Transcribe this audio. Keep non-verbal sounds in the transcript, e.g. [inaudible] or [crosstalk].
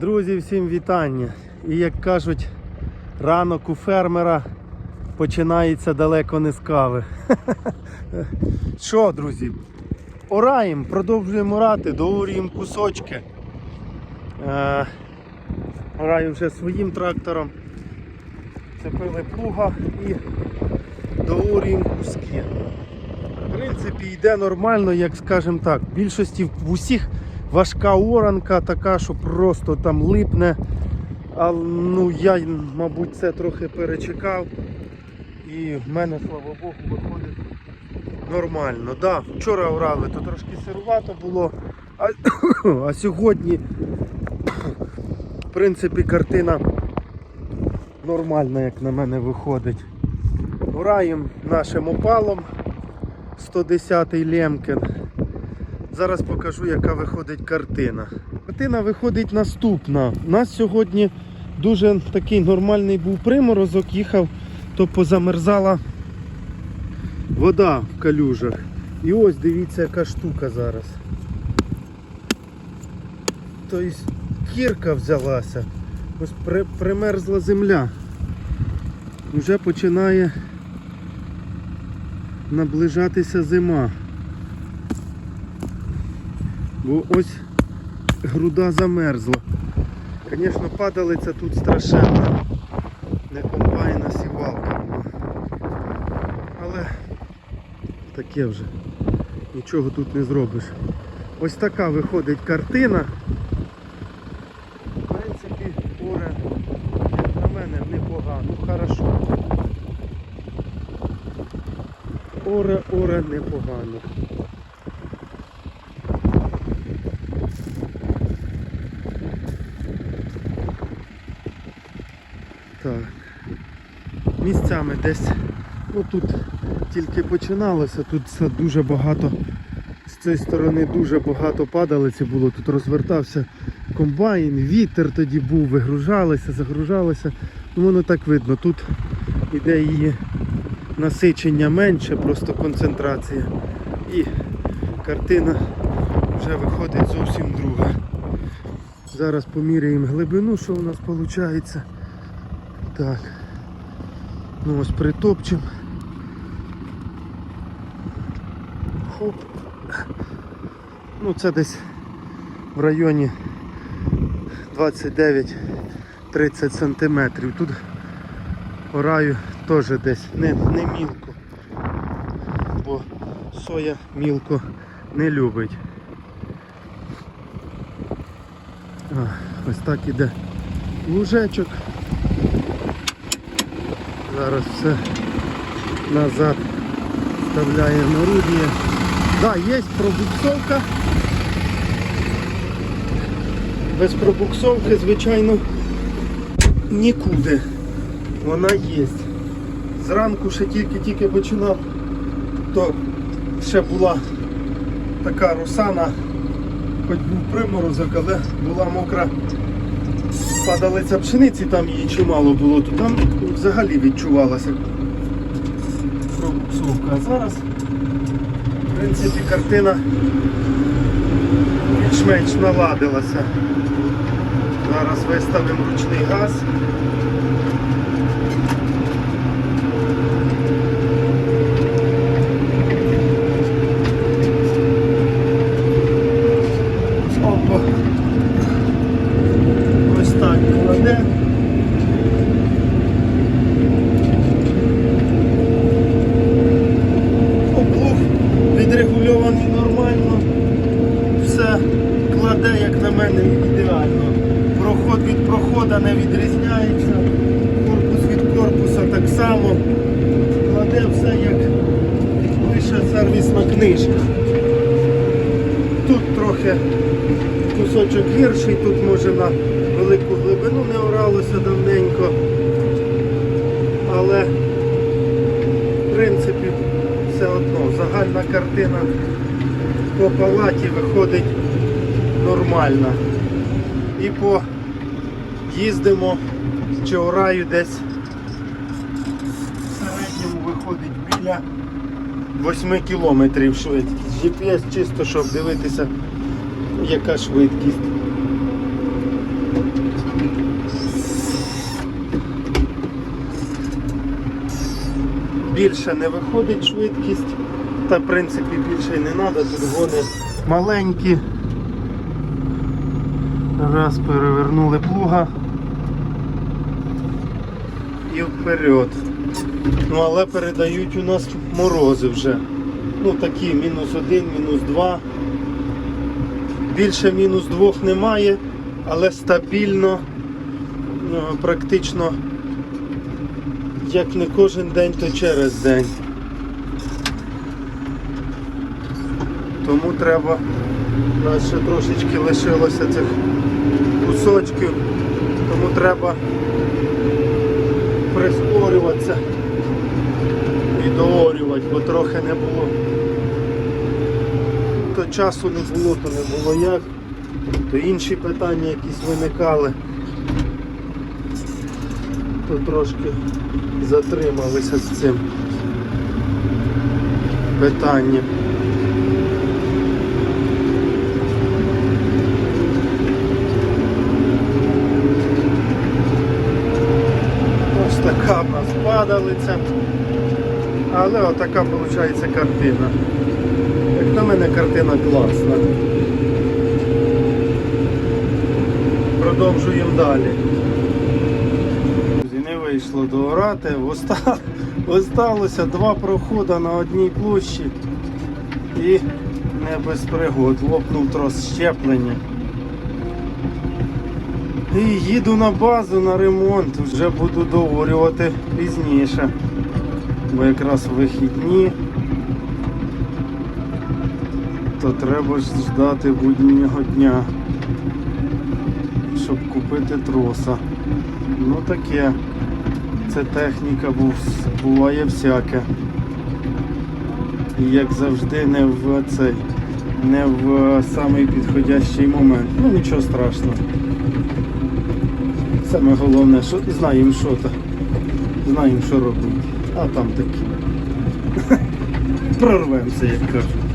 Друзі, всім вітання. І як кажуть, ранок у фермера починається далеко не з кави. [laughs] Що, друзі?Ораємо, продовжуємо орати, доурюємо кусочки. Е, ораю вже своїм трактором. Цепили плуга і доурюємо куски. В принципі, йде нормально, як скажемо так. В більшості в усіх важка оранка така, що просто там липне. А ну я, мабуть, це трохи перечекав. І в мене, слава Богу, виходить нормально. Да, вчора орали, то трошки сирувато було. А, [coughs] а сьогодні, в принципі, картина нормальна, як на мене виходить. Граємо нашим опалом 110-й Лемкін. Зараз покажу, яка виходить картина. Картина виходить наступна. У нас сьогодні дуже такий нормальний був приморозок, їхав, то позамерзала вода в калюжах. І ось дивіться, яка штука зараз. Тобто кірка взялася. Ось при, примерзла земля. Вже починає наближатися зима. Бо ось груда замерзла. Звісно, падалиця тут страшенна. Не комбайн, а сівалка. Але таке вже. Нічого тут не зробиш. Ось така виходить картина. В принципі, оре, на мене, непогано. Хорошо. Оре, оре непогано. Так. Місцями десь, ну тут тільки починалося, тут дуже багато, з цієї сторони дуже багато падалиці було, тут розвертався комбайн, вітер тоді був, вигружалися, загружалися. Ну воно так видно, тут іде її насичення менше, просто концентрація. І картина вже виходить зовсім друга. Зараз поміряємо глибину, що у нас виходить. Так. Ну ось притопчем. Хоп. Ну це десь в районі 29-30 сантиметрів. Тут ораю теж десь не, не мілко, бо соя мілко не любить. А, ось так іде лужечок. Зараз все назад вставляємо орудие. Да, є пробуксовка. Без пробуксовки, звичайно, нікуди. Вона є. Зранку ще тільки-тільки починав, то ще була така русана, хоч був приморозок, але була мокра падалиця пшениці, там її чимало було, то там взагалі відчувалася пробуксовка. А зараз, в принципі, картина більш-менш наладилася. Зараз виставимо ручний газ. Опа. Ось так кладе. Облух відрегульований нормально. Все кладе, як на мене, ідеально. Проход від прохода не відрізняється. Корпус від корпуса так само. Кладе все як пише сервісна книжка. Тут трохи кусочок гірший, тут може на велику глибину не оралося давненько. Але в принципі все одно загальна картина по палаті виходить Нормально. І поїздимо з Чаураю десь в середньому виходить біля 8 кілометрів швидкість. GPS чисто, щоб дивитися, яка швидкість. Більше не виходить швидкість, та в принципі більше й не треба, тут гони маленькі. Раз перевернули плуга і вперед. Ну але передають у нас морози вже. Ну такі мінус один, мінус два. Більше мінус двох немає, але стабільно, ну, практично як не кожен день, то через день. Тому треба, у нас ще трошечки лишилося цих кусочків, тому треба прискорюватися і доорювати, бо трохи не було. То часу не було, то не було як, то інші питання якісь виникали, то трошки затрималися з цим питанням. Ось така в нас падалиця. Але отака виходить картина. Як на мене картина класна. Продовжуємо далі. Не вийшло доорати, Оста- осталося два проходи на одній площі і не без пригод. Лопнув трос щеплення. І їду на базу на ремонт, вже буду доорювати пізніше. Бо якраз вихідні, то треба ж ждати буднього дня, щоб купити троса. Ну таке. Це техніка буває всяке. І як завжди не в цей, не в самий підходящий момент. Ну нічого страшного. Саме головне, що знаємо, що то. Знаємо, що робити. А там такі. [laughs] Прорвемося, як кажуть.